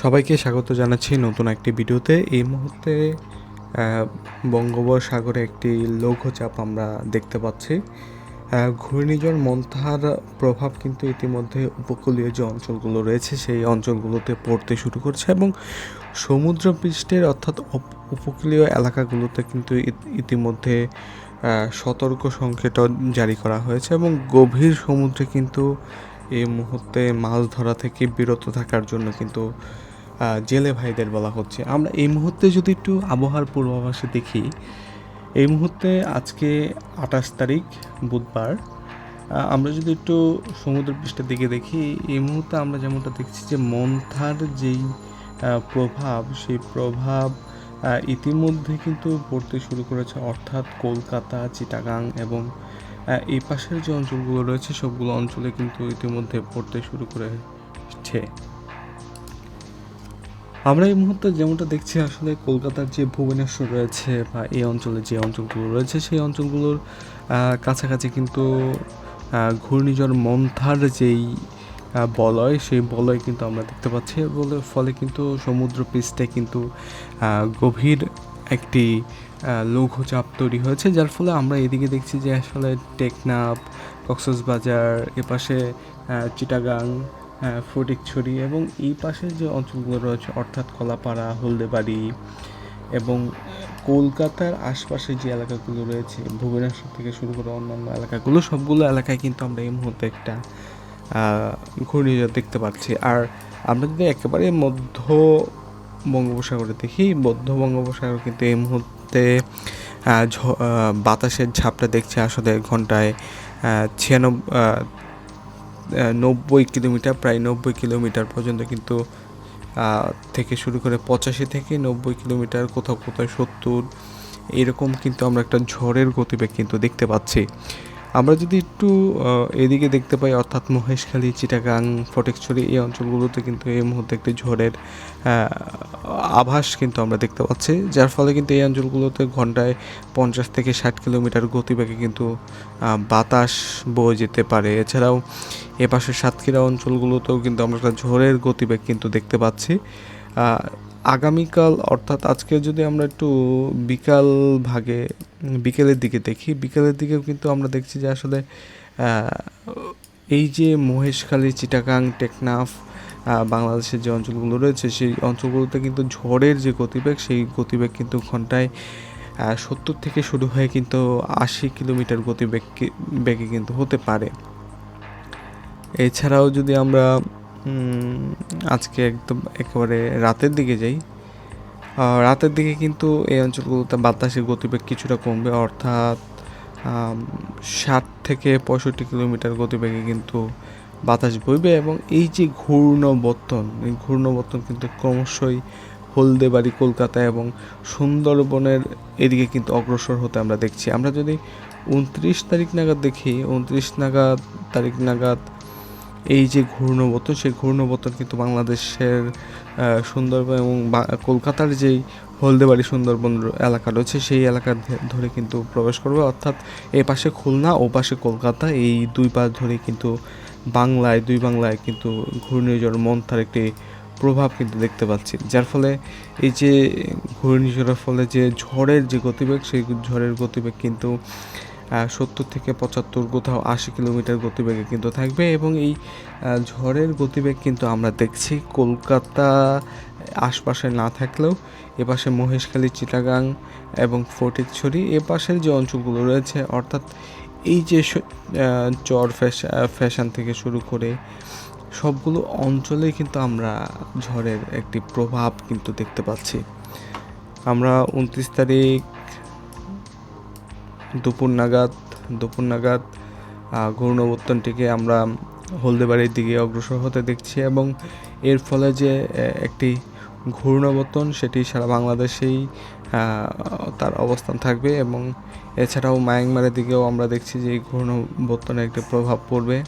সবাইকে স্বাগত জানাচ্ছি নতুন একটি ভিডিওতে। এই মুহূর্তে বঙ্গোপসাগরে একটি লঘুচাপ আমরা দেখতে পাচ্ছি। ঘূর্ণিঝড় মন্থার প্রভাব কিন্তু ইতিমধ্যে উপকূলীয় যে অঞ্চলগুলো রয়েছে, সেই অঞ্চলগুলোতে পড়তে শুরু করছে এবং সমুদ্র পৃষ্ঠের অর্থাৎ উপকূলীয় এলাকাগুলোতে কিন্তু ইতিমধ্যে সতর্ক সংকেত জারি করা হয়েছে এবং গভীর সমুদ্রে কিন্তু এই মুহূর্তে মাছ ধরা থেকে বিরত থাকার জন্য কিন্তু জেলে ভাইদের বলা হচ্ছে। আমরা এই মুহূর্তে যদি একটু আবহাওয়ার পূর্বাভাসে দেখি, এই মুহূর্তে আজকে আঠাশ তারিখ, বুধবার আমরা যদি একটু সমুদ্র পৃষ্ঠের দিকে দেখি, এই মুহূর্তে আমরা যেমনটা দেখছি যে মন্থার যেই প্রভাব, সেই প্রভাব ইতিমধ্যে কিন্তু পড়তে শুরু করেছে, অর্থাৎ কলকাতা, চিটাগাং এবং এই পাশের যে অঞ্চলগুলো রয়েছে, সবগুলো অঞ্চলে কিন্তু ইতিমধ্যে পড়তে শুরু করেছে। আমরা এই মুহূর্তে যেমনটা দেখছি, আসলে কলকাতার যে ভুবনেশ্বর রয়েছে বা এই অঞ্চলে যে অঞ্চলগুলো রয়েছে, সেই অঞ্চলগুলোর কাছাকাছি কিন্তু ঘূর্ণিঝড় মন্থার যেই বলয়, সেই বলয় কিন্তু আমরা দেখতে পাচ্ছি। বলে, ফলে কিন্তু সমুদ্র পৃষ্ঠে কিন্তু গভীর একটি লঘুচাপ তৈরি হয়েছে, যার ফলে আমরা এদিকে দেখছি যে আসলে টেকনাফ, কক্সবাজার, এপাশে চিটাগাং ফটিকছড়ি এবং এই পাশের যে অঞ্চলগুলো রয়েছে, অর্থাৎ কলাপাড়া, হলদেবাড়ি এবং কলকাতার আশপাশে যে এলাকাগুলো রয়েছে, ভুবনেশ্বর থেকে শুরু করে অন্যান্য এলাকাগুলো, সবগুলো এলাকায় কিন্তু আমরা এই মুহূর্তে একটা ঘূর্ণিঝড় দেখতে পাচ্ছি। আর আমরা যদি একেবারে মধ্য বঙ্গোপসাগরে দেখি, মধ্য বঙ্গোপসাগর কিন্তু এই মুহূর্তে বাতাসের ঝাপটা দেখছে আসলে ঘন্টায় ছিয়ানব্বই নব্বই কিলোমিটার, প্রায় নব্বই কিলোমিটার পর্যন্ত কিন্তু থেকে শুরু করে পঁচাশি থেকে নব্বই কিলোমিটার, কোথাও কোথাও সত্তর, এরকম কিন্তু আমরা একটা ঝড়ের গতিবেগ কিন্তু দেখতে পাচ্ছি। আমরা যদি একটু এদিকে দেখতে পাই, অর্থাৎ মহেশখালী, চিটাগাং, ফটেকছড়ি, এই অঞ্চলগুলোতে কিন্তু এই মুহূর্তে একটি ঝড়ের আভাস কিন্তু আমরা দেখতে পাচ্ছি। যার ফলে কিন্তু এই অঞ্চলগুলোতে ঘন্টায় পঞ্চাশ থেকে ষাট কিলোমিটার গতিবেগে কিন্তু বাতাস বয়ে যেতে পারে। এছাড়াও এপাশে সাতক্ষীরা অঞ্চলগুলোতেও কিন্তু আমরা একটা ঝড়ের গতিবেগ কিন্তু দেখতে পাচ্ছি। আগামীকাল, অর্থাৎ আজকে যদি আমরা একটু বিকাল ভাগে, বিকেলের দিকে দেখি, বিকেলের দিকেও কিন্তু আমরা দেখছি যে আসলে এই যে মহেশখালী, চিটাগাং, টেকনাফ বাংলাদেশের যে অঞ্চলগুলো রয়েছে, সেই অঞ্চলগুলোতে কিন্তু ঝড়ের যে গতিবেগ, সেই গতিবেগ কিন্তু ঘন্টায় সত্তর থেকে শুরু হয়ে কিন্তু আশি কিলোমিটার গতিবেগ বেগে কিন্তু হতে পারে। এছাড়াও যদি আমরা আজকে একদম একেবারে রাতের দিকে যাই। রাতের দিকে কিন্তু এই অঞ্চলগুলোতে বাতাসের গতিবেগ কিছুটা কমবে, অর্থাৎ ষাট থেকে পঁয়ষট্টি কিলোমিটার গতিবেগে কিন্তু বাতাস বইবে এবং এই যে ঘূর্ণবর্তন, এই ঘূর্ণবর্তন কিন্তু ক্রমশই হলদেবাড়ি, কলকাতা এবং সুন্দরবনের এদিকে কিন্তু অগ্রসর হতে আমরা দেখছি। আমরা যদি উনত্রিশ তারিখ নাগাদ দেখি উনত্রিশ নাগাদ, তারিখ নাগাদ এই যে ঘূর্ণবর্তন সেই ঘূর্ণবর্তন কিন্তু বাংলাদেশের সুন্দরবন এবং কলকাতার যেই হলদেবাড়ি সুন্দরবন এলাকা রয়েছে, সেই এলাকা ধরে কিন্তু প্রবেশ করবে। অর্থাৎ এ পাশে খুলনা, ও পাশে কলকাতা, এই দুই পাশ ধরে কিন্তু বাংলায়, দুই বাংলায় কিন্তু ঘূর্ণিঝড়, মন্থার একটি প্রভাব কিন্তু দেখতে পাচ্ছি। যার ফলে এই যে ঘূর্ণিঝড়ের ফলে যে ঝড়ের যে গতিবেগ, সেই ঝড়ের গতিবেগ কিন্তু সত্তর থেকে পঁচাত্তর কোথাও আশি কিলোমিটার গতিবেগে কিন্তু থাকবে এবং এই ঝড়ের গতিবেগ কিন্তু আমরা দেখছি কলকাতা আশপাশে না থাকলেও এপাশে মহেশখালী, চিটাগাং এবং ফটিকছড়ি এ পাশের যে অঞ্চলগুলো রয়েছে, অর্থাৎ এই যে চর ফ্যাশন থেকে শুরু করে সবগুলো অঞ্চলে কিন্তু আমরা ঝড়ের একটি প্রভাব কিন্তু দেখতে পাচ্ছি। আমরা উনত্রিশ তারিখ দুপুর নাগাদ দুপুর নাগাদ ঘূর্ণবর্তনটিকে আমরা হলদেবাড়ির দিকে অগ্রসর হতে দেখছি এবং এর ফলে যে একটি ঘূর্ণবর্তন সেটি সারা বাংলাদেশেই তার অবস্থান থাকবে এবং এছাড়াও মায়ানমারের দিকেও আমরা দেখছি যে এই ঘূর্ণবর্তনের একটি প্রভাব পড়বে।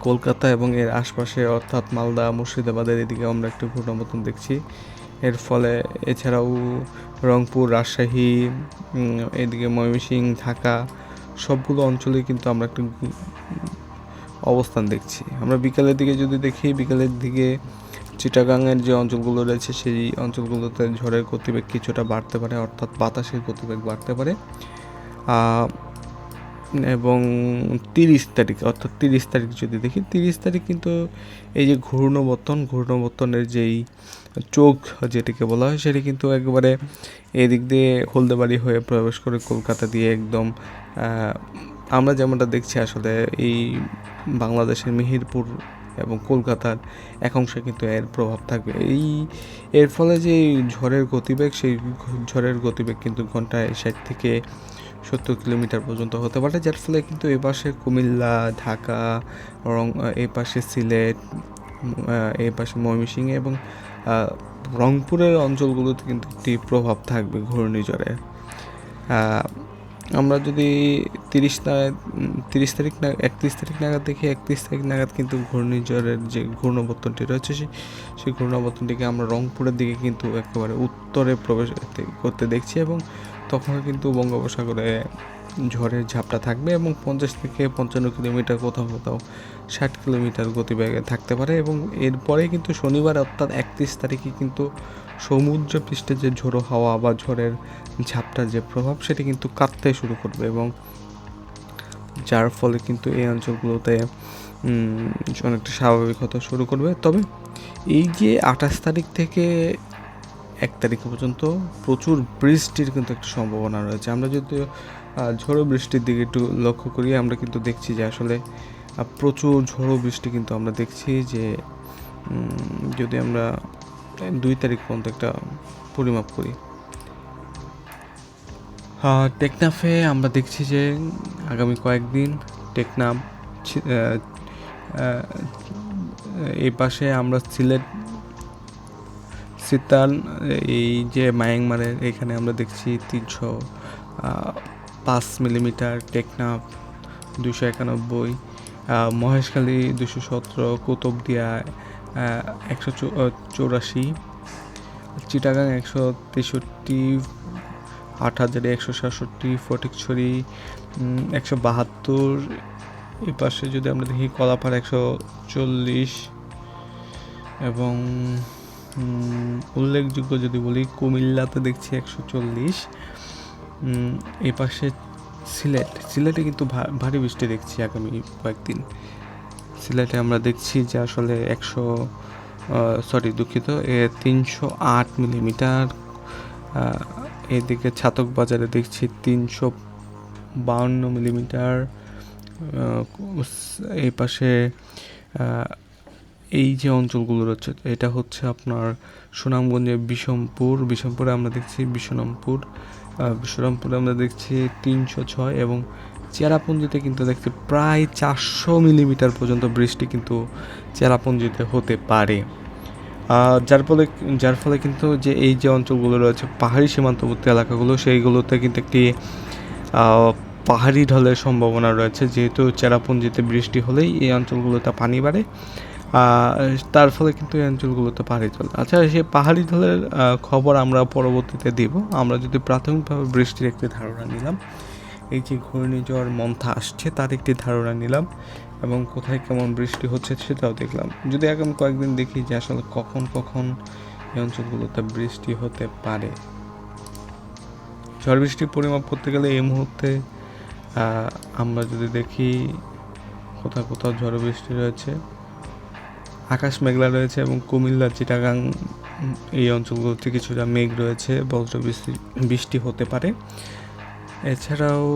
কলকাতা এবং এর আশপাশে অর্থাৎ মালদা, মুর্শিদাবাদের এদিকে আমরা একটি ঘূর্ণবর্তন দেখছি। এর ফলে এছাড়াও রংপুর, রাজশাহী এদিকে ময়মনসিংহ, ঢাকা সবগুলো অঞ্চলে কিন্তু আমরা একটি অবস্থান দেখছি। আমরা বিকালের দিকে যদি দেখি, বিকালের দিকে চিটাগাংয়ের যে অঞ্চলগুলো রয়েছে, সেই অঞ্চলগুলোতে ঝড়ের গতিবেগ কিছুটা বাড়তে পারে, অর্থাৎ বাতাসের গতিবেগ বাড়তে পারে। এবং তিরিশ তারিখ, অর্থাৎ তিরিশ তারিখ যদি দেখি, তিরিশ তারিখ কিন্তু এই যে ঘূর্ণবর্তন ঘূর্ণবর্তনের যেই চোখ যেটিকে বলা হয়, সেটি কিন্তু একবারে এদিক দিয়ে হলদেবাড়ি হয়ে প্রবেশ করে কলকাতা দিয়ে একদম আমরা যেমনটা দেখছি আসলে এই বাংলাদেশের মিহিরপুর এবং কলকাতার এক অংশে কিন্তু এর প্রভাব থাকবে। এই, এর ফলে যে ঝড়ের গতিবেগ, সেই ঝড়ের গতিবেগ কিন্তু ঘন্টায় ষাট থেকে সত্তর কিলোমিটার পর্যন্ত হতে পারে, যার ফলে কিন্তু এ পাশে কুমিল্লা, ঢাকা, রং এ পাশে সিলেট এ পাশে ময়মনসিংহ এবং রংপুরের অঞ্চলগুলোতে কিন্তু একটি প্রভাব থাকবে ঘূর্ণিঝড়ের আমরা যদি তিরিশ তিরিশ তারিখ না, একত্রিশ তারিখ নাগাদ দেখি, একত্রিশ তারিখ নাগাদ কিন্তু ঘূর্ণিঝড়ের যে ঘূর্ণবর্তনটি রয়েছে সেই সেই ঘূর্ণবর্তনটিকে আমরা রংপুরের দিকে কিন্তু একেবারে উত্তরে প্রবেশ করতে দেখছি এবং তখন কিন্তু বঙ্গোপসাগরে ঝড়ের ঝাপটা থাকবে এবং পঞ্চাশ থেকে পঞ্চান্ন কিলোমিটার কোথাও কোথাও ষাট কিলোমিটার গতিবেগে থাকতে পারে এবং এরপরে কিন্তু শনিবার অর্থাৎ একত্রিশ তারিখে কিন্তু সমুদ্র পৃষ্ঠে যে ঝোড়ো হাওয়া বা ঝড়ের ঝাপটার যে প্রভাব, সেটি কিন্তু কাঁপতে শুরু করবে এবং যার ফলে কিন্তু এই অঞ্চলগুলোতে অনেকটা স্বাভাবিক হতে শুরু করবে। তবে এই যে আঠাশ তারিখ থেকে এক তারিখ পর্যন্ত প্রচুর বৃষ্টির কিন্তু একটা সম্ভাবনা রয়েছে। আমরা যদি ঝড়ো বৃষ্টির দিকে একটু লক্ষ্য করি, আমরা কিন্তু দেখছি যে আসলে প্রচুর ঝড়ো বৃষ্টি কিন্তু আমরা দেখছি যে যদি আমরা দুই তারিখ পর্যন্ত একটা পরিমাপ করি। টেকনাফে আমরা দেখছি যে আগামী কয়েকদিন টেকনাফ এই পাশে আমরা সিলেট সিতান এই যে মায়াংমারের এখানে আমরা দেখছি তিনশো পাঁচ মিলিমিটার টেকনাফ দুশো একানব্বই মহেশখালী দুশো সতেরো, কুতুবদিয়া একশো চৌরাশি, চিটাগাং একশো তেষট্টি আট হাজারে একশো সাতষট্টি, ফটিকছড়ি একশো বাহাত্তর, এই পাশে যদি আমরা দেখি কলাপাড়া একশো চল্লিশ এবং উল্লেখযোগ্য যদি বলি, কুমিল্লাতে দেখছি একশো চল্লিশ। এই পাশে সিলেট। সিলেটে কিন্তু ভারী বৃষ্টি দেখছি আগামী কয়েকদিন। সিলেটে আমরা দেখছি যে আসলে একশো সরি, দুঃখিত, এ তিনশো আট মিলিমিটার এদিকে ছাতক বাজারে দেখছি তিনশো বাউন্ন মিলিমিটার এই পাশে এই যে অঞ্চলগুলো রয়েছে, এটা হচ্ছে আপনার সুনামগঞ্জের বিষমপুর বিষমপুরে আমরা দেখছি বিশ্বনামপুর বিশ্বনামপুরে আমরা দেখছি তিনশো ছয় এবং চেরাপুঞ্জিতে কিন্তু দেখছি প্রায় চারশো মিলিমিটার পর্যন্ত বৃষ্টি কিন্তু চেরাপুঞ্জিতে হতে পারে। যার ফলে যার ফলে কিন্তু যে এই যে অঞ্চলগুলো রয়েছে, পাহাড়ি সীমান্তবর্তী এলাকাগুলো, সেইগুলোতে কিন্তু একটি পাহাড়ি ঢলের সম্ভাবনা রয়েছে। যেহেতু চেরাপুঞ্জিতে বৃষ্টি হলেই এই অঞ্চলগুলোতে পানি বাড়ে। তার ফলে কিন্তু এই অঞ্চলগুলোতে পাহাড়ি ঢল আচ্ছা সেই পাহাড়ি আহ, খবর আমরা পরবর্তীতে দিব। আমরা যদি প্রাথমিকভাবে বৃষ্টির একটি ধারণা নিলাম এই যে ঘূর্ণিঝড় মন্থা আসছে তার একটি ধারণা নিলাম এবং কোথায় কেমন বৃষ্টি হচ্ছে সেটাও দেখলাম। যদি আগামী কয়েকদিন দেখি যে আসলে কখন কখন এই অঞ্চলগুলোতে বৃষ্টি হতে পারে। ঝড় বৃষ্টির পরিমাপ করতে গেলে এই মুহূর্তে আমরা যদি দেখি কোথাও কোথাও ঝড় বৃষ্টি রয়েছে আকাশ মেঘলা রয়েছে এবং কুমিল্লা, চিটাগাং এই অঞ্চলগুলোতে কিছুটা মেঘ রয়েছে বজ্র বৃষ্টি হতে পারে। এছাড়াও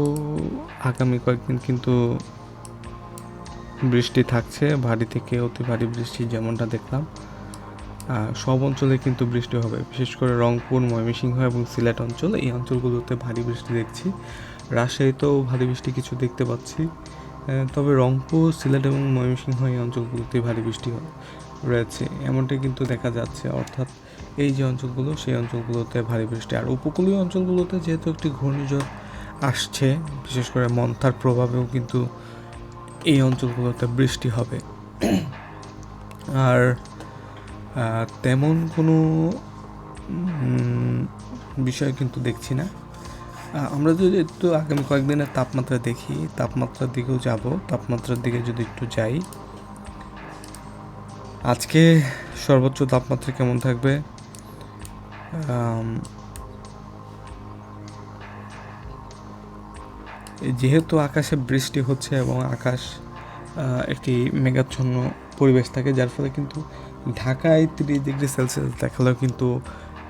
আগামী কয়েকদিন কিন্তু বৃষ্টি থাকছে, ভারী থেকে অতি ভারী বৃষ্টি যেমনটা দেখলাম। সব অঞ্চলে কিন্তু বৃষ্টি হবে, বিশেষ করে রংপুর, ময়মনসিংহ এবং সিলেট অঞ্চল, এই অঞ্চলগুলোতে ভারী বৃষ্টি দেখছি। রাজশাহীতেও ভারী বৃষ্টি কিছু দেখতে পাচ্ছি। তবে রংপুর, সিলেট এবং ময়মনসিংহ এই অঞ্চলগুলোতে ভারী বৃষ্টি রয়েছে। এমনটাই কিন্তু দেখা যাচ্ছে, অর্থাৎ এই যে অঞ্চলগুলো, সেই অঞ্চলগুলোতে ভারী বৃষ্টি। আর উপকূলীয় অঞ্চলগুলোতে যেহেতু একটি ঘূর্ণিঝড় আসছে, বিশেষ করে মন্থার প্রভাবেও কিন্তু এই অঞ্চলগুলোতে বৃষ্টি হবে। আর তেমন কোনো বিষয় কিন্তু দেখছি না। আমরা যদি একটু আগামী কয়েকদিনের তাপমাত্রা দেখি, তাপমাত্রার দিকেও যাব। তাপমাত্রার দিকে যদি একটু যাই, আজকে সর্বোচ্চ তাপমাত্রা কেমন থাকবে? যেহেতু আকাশে বৃষ্টি হচ্ছে এবং আকাশ একটি মেঘাচ্ছন্ন পরিবেশ থাকে, যার ফলে কিন্তু ঢাকায় তিরিশ ডিগ্রি সেলসিয়াস দেখালেও কিন্তু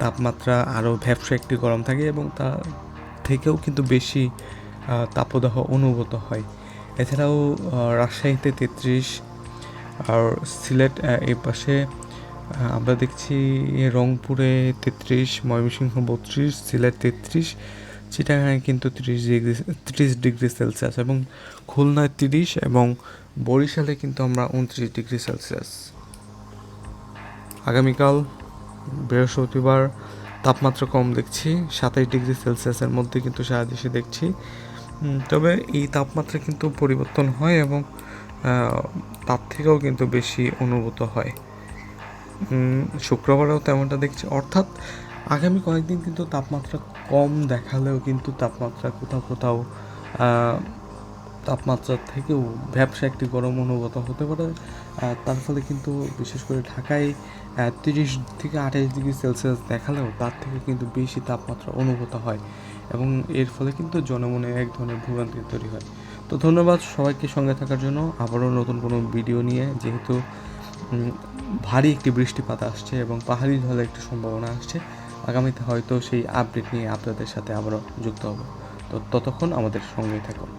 তাপমাত্রা আরও ভ্যাবসা একটি গরম থাকে এবং তা থেকেও কিন্তু বেশি তাপদাহ অনুভূত হয়। এছাড়াও রাজশাহীতে তেত্রিশ, আর সিলেট এই পাশে আমরা দেখছি রংপুরে তেত্রিশ, ময়মনসিংহ বত্রিশ, সিলেট তেত্রিশ চিটাগাঙে কিন্তু তিরিশ ডিগ্রি তিরিশ ডিগ্রি সেলসিয়াস এবং খুলনায় তিরিশ এবং বরিশালে কিন্তু আমরা উনত্রিশ ডিগ্রি সেলসিয়াস। আগামীকাল বৃহস্পতিবার তাপমাত্রা কম দেখছি, সাতাইশ ডিগ্রি সেলসিয়াসের মধ্যে কিন্তু সারা দেশে দেখছি। তবে এই তাপমাত্রা কিন্তু পরিবর্তন হয় এবং তার থেকেও কিন্তু বেশি অনুভূত হয়। শুক্রবারেও তেমনটা দেখছি। অর্থাৎ আগামী কয়েকদিন কিন্তু তাপমাত্রা কম দেখালেও কিন্তু তাপমাত্রা কোথাও কোথাও তাপমাত্রার থেকেও ব্যবসা একটি গরম অনুভূত হতে পারে। তার ফলে কিন্তু বিশেষ করে ঢাকায় তিরিশ থেকে আঠাশ ডিগ্রি সেলসিয়াস দেখালেও তার থেকে কিন্তু বেশি তাপমাত্রা অনুভূত হয় এবং এর ফলে কিন্তু জনমনে এক ধরনের ভোগান্তি তৈরি হয়। তো ধন্যবাদ সবাইকে সঙ্গে থাকার জন্য। আবারও নতুন কোনো ভিডিও নিয়ে, যেহেতু ভারী একটি বৃষ্টিপাত আসছে এবং পাহাড়ি ঢলের একটি সম্ভাবনা আসছে, আগামীতে হয়তো সেই আপডেট নিয়ে আপনাদের সাথে আবারও যুক্ত হব। তো ততক্ষণ আমাদের সঙ্গেই থাকুন।